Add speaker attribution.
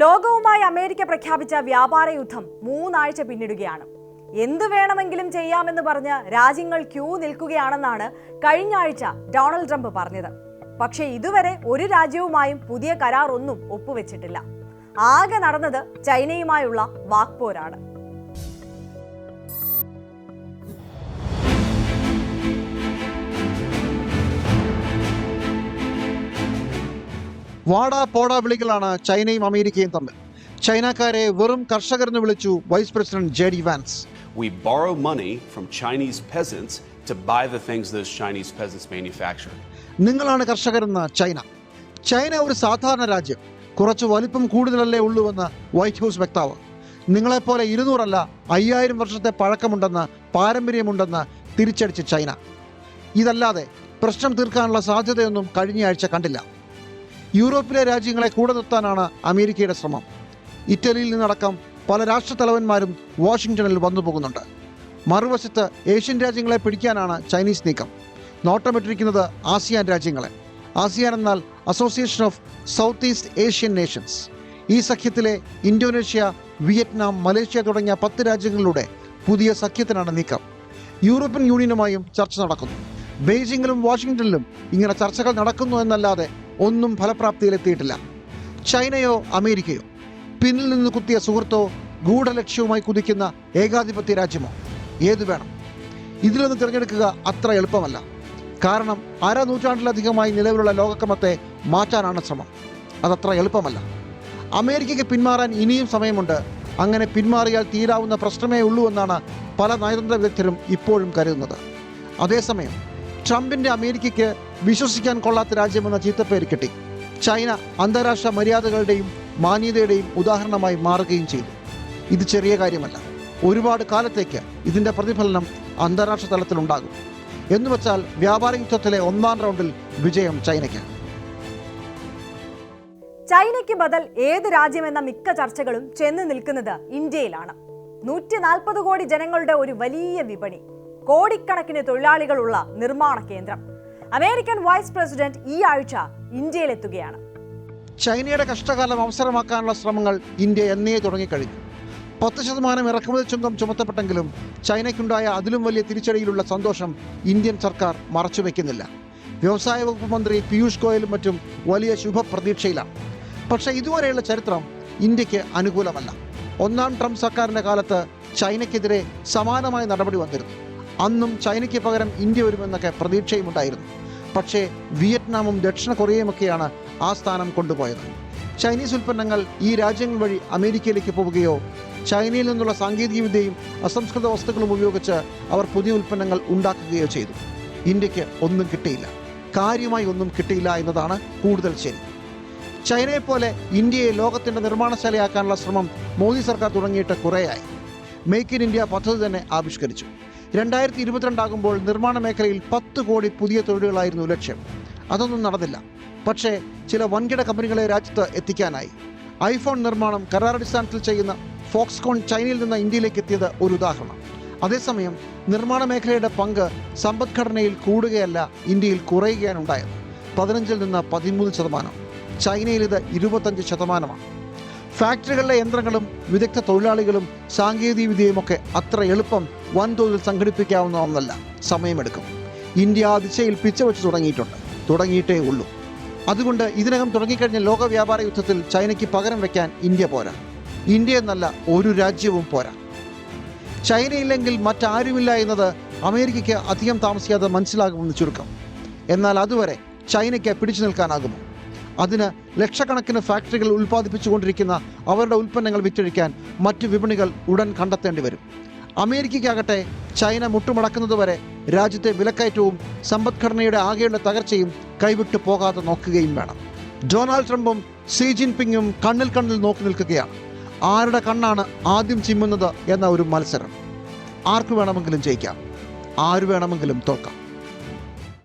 Speaker 1: ലോകവുമായി അമേരിക്ക പ്രഖ്യാപിച്ച വ്യാപാര യുദ്ധം മൂന്നാഴ്ച പിന്നിടുകയാണ്. എന്തു വേണമെങ്കിലും ചെയ്യാമെന്ന് പറഞ്ഞ് രാജ്യങ്ങൾ ക്യൂ നിൽക്കുകയാണെന്നാണ് കഴിഞ്ഞ ആഴ്ച ഡൊണാൾഡ് ട്രംപ് പറഞ്ഞത്. പക്ഷേ ഇതുവരെ ഒരു രാജ്യവുമായും പുതിയ കരാറൊന്നും ഒപ്പുവെച്ചിട്ടില്ല. ആകെ നടന്നത് ചൈനയുമായുള്ള വാക്പോരാണ്.
Speaker 2: വാടാ പോടാ വിളികളാണ് ചൈനയും അമേരിക്കയും തമ്മിൽ. ചൈനക്കാരെ വെറും കർഷകരെന്ന് വിളിച്ചു vice president J D Vance.
Speaker 3: We borrow money from Chinese peasants to buy the things those Chinese peasants manufacture.
Speaker 2: നിങ്ങളാണ് കർഷകരെന്ന് ചൈന. ചൈന ഒരു സാധാരണ രാജ്യം. കുറച്ച് വലിപ്പം കൂടുതലല്ലേ ഉള്ളൂവെന്ന് വൈറ്റ് ഹൗസ് വക്താവ് നിങ്ങളെപ്പോലെ ഇരുന്നൂറല്ല അയ്യായിരം വർഷത്തെ പഴക്കമുണ്ടെന്ന് പാരമ്പര്യമുണ്ടെന്ന് തിരിച്ചടിച്ച് ചൈന. ഇതല്ലാതെ പ്രശ്നം തീർക്കാനുള്ള സാധ്യതയൊന്നും കഴിഞ്ഞയാഴ്ച കണ്ടില്ല. യൂറോപ്പിലെ രാജ്യങ്ങളെ കൂടെ നിർത്താനാണ് അമേരിക്കയുടെ ശ്രമം. ഇറ്റലിയിൽ നിന്നടക്കം പല രാഷ്ട്രത്തലവന്മാരും വാഷിങ്ടണിൽ വന്നു പോകുന്നുണ്ട്. മറുവശത്ത് ഏഷ്യൻ രാജ്യങ്ങളെ പിടിക്കാനാണ് ചൈനീസ് നീക്കം. നോട്ടമിട്ടിരിക്കുന്നത് ആസിയാൻ രാജ്യങ്ങളെ. ആസിയാൻ എന്നാൽ association of south east Asian nations. ഈ സഖ്യത്തിലെ ഇന്തോനേഷ്യ വിയറ്റ്നാം മലേഷ്യ തുടങ്ങിയ പത്ത് രാജ്യങ്ങളിലൂടെ പുതിയ സഖ്യത്തിനാണ് നീക്കം. യൂറോപ്യൻ യൂണിയനുമായും ചർച്ച നടക്കുന്നു. ബെയ്ജിങ്ങിലും വാഷിങ്ടണിലും ഇങ്ങനെ ചർച്ചകൾ നടക്കുന്നു എന്നല്ലാതെ ഒന്നും ഫലപ്രാപ്തിയിലെത്തിയിട്ടില്ല. ചൈനയോ അമേരിക്കയോ? പിന്നിൽ നിന്ന് കുത്തിയ സുഹൃത്തോ ഗൂഢലക്ഷ്യവുമായി കുതിക്കുന്ന ഏകാധിപത്യ രാജ്യമോ? ഏത് വേണം? ഇതിലൊന്ന് തിരഞ്ഞെടുക്കുക അത്ര എളുപ്പമല്ല. കാരണം അര നൂറ്റാണ്ടിലധികമായി നിലവിലുള്ള ലോകക്രമത്തെ മാറ്റാനാണ് ശ്രമം. അതത്ര എളുപ്പമല്ല. അമേരിക്കയ്ക്ക് പിന്മാറാൻ ഇനിയും സമയമുണ്ട്. അങ്ങനെ പിന്മാറിയാൽ തീരാവുന്ന പ്രശ്നമേ ഉള്ളൂ എന്നാണ് പല നയതന്ത്ര വിദഗ്ധരും ഇപ്പോഴും കരുതുന്നത്. അതേസമയം ട്രംപിന്റെ അമേരിക്കയ്ക്ക് വിശ്വസിക്കാൻ കൊള്ളാത്ത രാജ്യമെന്ന ചീത്തപ്പേര് കിട്ടി. ചൈന അന്താരാഷ്ട്ര മര്യാദകളുടെയും മാന്യതയുടെയും ഉദാഹരണമായി മാറുകയും ചെയ്തു. ഇത് ചെറിയ കാര്യമല്ല. ഒരുപാട് കാലത്തേക്ക് ഇതിന്റെ പ്രതിഫലനം അന്താരാഷ്ട്ര തലത്തിലുണ്ടാകും. എന്നുവെച്ചാൽ വ്യാപാര യുദ്ധത്തിലെ ഒന്നാം റൗണ്ടിൽ വിജയം ചൈനയ്ക്ക്.
Speaker 1: ചൈനയ്ക്ക് ബദൽ ഏത് രാജ്യമെന്ന മിക്ക ചർച്ചകളും ചെന്ന് നിൽക്കുന്നത് ഇന്ത്യയിലാണ്. നൂറ്റി നാൽപ്പത് കോടി ജനങ്ങളുടെ ഒരു വലിയ വിപണി. കോടിക്കണക്കിന് തൊഴിലാളികളുള്ള നിർമ്മാണ കേന്ദ്രം. അമേരിക്കൻ വൈസ് പ്രസിഡന്റ് ഈ ആഴ്ച ഇന്ത്യയിലെത്തുകയാണ്.
Speaker 2: ചൈനയുടെ കഷ്ടകാലം അവസരമാക്കാനുള്ള ശ്രമങ്ങൾ ഇന്ത്യ എന്നേ തുടങ്ങിക്കഴിഞ്ഞു. പത്ത് ശതമാനം ഇറക്കുമതി ചുങ്കം ചുമത്തപ്പെട്ടെങ്കിലും ചൈനയ്ക്കുണ്ടായ അതിലും വലിയ തിരിച്ചടിയിലുള്ള സന്തോഷം ഇന്ത്യൻ സർക്കാർ മറച്ചുവെക്കുന്നില്ല. വ്യവസായ വകുപ്പ് മന്ത്രി പീയൂഷ് ഗോയലും മറ്റും വലിയ ശുഭപ്രതീക്ഷയിലാണ്. പക്ഷേ ഇതുവരെയുള്ള ചരിത്രം ഇന്ത്യയ്ക്ക് അനുകൂലമല്ല. ഒന്നാം ട്രംപ് സർക്കാരിന്റെ കാലത്ത് ചൈനയ്ക്കെതിരെ സമാനമായ നടപടി വന്നിരുന്നു. അന്നും ചൈനയ്ക്ക് പകരം ഇന്ത്യ വരുമെന്നൊക്കെ പ്രതീക്ഷയുമുണ്ടായിരുന്നു. പക്ഷേ വിയറ്റ്നാമും ദക്ഷിണ കൊറിയയുമൊക്കെയാണ് ആ സ്ഥാനം കൊണ്ടുപോയത്. ചൈനീസ് ഉൽപ്പന്നങ്ങൾ ഈ രാജ്യങ്ങൾ വഴി അമേരിക്കയിലേക്ക് പോവുകയോ ചൈനയിൽ നിന്നുള്ള സാങ്കേതികവിദ്യയും അസംസ്കൃത വസ്തുക്കളും ഉപയോഗിച്ച് അവർ പുതിയ ഉൽപ്പന്നങ്ങൾ ഉണ്ടാക്കുകയോ ചെയ്തു. ഇന്ത്യയ്ക്ക് ഒന്നും കിട്ടിയില്ല. കാര്യമായി ഒന്നും കിട്ടിയില്ല എന്നതാണ് കൂടുതൽ ശരി. ചൈനയെ പോലെ ഇന്ത്യയെ ലോകത്തിന്റെ നിർമ്മാണശാലയാക്കാനുള്ള ശ്രമം മോദി സർക്കാർ തുടങ്ങിയിട്ട് കുറേയായി. മേക്ക് ഇൻ ഇന്ത്യ പദ്ധതി തന്നെ ആവിഷ്കരിച്ചു. രണ്ടായിരത്തി ഇരുപത്തിരണ്ടാകുമ്പോൾ നിർമ്മാണ മേഖലയിൽ പത്ത് കോടി പുതിയ തൊഴിലുകളായിരുന്നു ലക്ഷ്യം. അതൊന്നും നടന്നില്ല. പക്ഷേ ചില വൻകിട കമ്പനികളെ രാജ്യത്ത് എത്തിക്കാനായി. ഐഫോൺ നിർമ്മാണം കരാറടിസ്ഥാനത്തിൽ ചെയ്യുന്ന ഫോക്സ്കോൺ ചൈനയിൽ നിന്ന് ഇന്ത്യയിലേക്ക് എത്തിയത് ഒരു ഉദാഹരണം. അതേസമയം നിർമ്മാണ മേഖലയുടെ പങ്ക് സമ്പദ്ഘടനയിൽ കൂടുകയല്ല ഇന്ത്യയിൽ കുറയുകയാണ് ഉണ്ടായത് പതിനഞ്ചിൽ നിന്ന് പതിമൂന്ന് ശതമാനം. ചൈനയിൽ ഇത് ഇരുപത്തഞ്ച് ശതമാനമാണ്. ഫാക്ടറികളിലെ യന്ത്രങ്ങളും വിദഗ്ധ തൊഴിലാളികളും സാങ്കേതിക വിദ്യയുമൊക്കെ അത്ര എളുപ്പം വൻതോതിൽ സംഘടിപ്പിക്കാവുന്ന ഒന്നല്ല. സമയമെടുക്കും. ഇന്ത്യ ആ ദിശയിൽ പിച്ച വെച്ച് തുടങ്ങിയിട്ടുണ്ട്. തുടങ്ങിയിട്ടേ ഉള്ളൂ. അതുകൊണ്ട് ഇതിനകം തുടങ്ങിക്കഴിഞ്ഞ ലോക വ്യാപാര യുദ്ധത്തിൽ ചൈനയ്ക്ക് പകരം വെക്കാൻ ഇന്ത്യ പോരാ. ഇന്ത്യ എന്നല്ല ഒരു രാജ്യവും പോരാ. ചൈനയില്ലെങ്കിൽ മറ്റാരുമില്ല എന്നത് അമേരിക്കയ്ക്ക് അധികം താമസിക്കാതെ മനസ്സിലാകുമെന്ന് ചുരുക്കം. എന്നാൽ അതുവരെ ചൈനയ്ക്ക് പിടിച്ചു നിൽക്കാനാകുമോ? അതിന് ലക്ഷക്കണക്കിന് ഫാക്ടറികൾ ഉൽപ്പാദിപ്പിച്ചുകൊണ്ടിരിക്കുന്ന അവരുടെ ഉൽപ്പന്നങ്ങൾ വിറ്റഴിക്കാൻ മറ്റു വിപണികൾ ഉടൻ കണ്ടെത്തേണ്ടി വരും. അമേരിക്കയ്ക്കാകട്ടെ ചൈന മുട്ടുമടക്കുന്നതുവരെ രാജ്യത്തെ വിലക്കയറ്റവും സമ്പദ്ഘടനയുടെ ആകെയുള്ള തകർച്ചയും കൈവിട്ടു പോകാതെ നോക്കുകയും വേണം. ഡൊണാൾഡ് ട്രംപും സി ജിൻപിങ്ങും കണ്ണിൽ കണ്ണിൽ നോക്കി നിൽക്കുകയാണ്. ആരുടെ കണ്ണാണ് ആദ്യം ചിമ്മുന്നത് എന്ന ഒരു മത്സരം. ആർക്ക് വേണമെങ്കിലും ജയിക്കാം. ആര് വേണമെങ്കിലും തോൽക്കാം.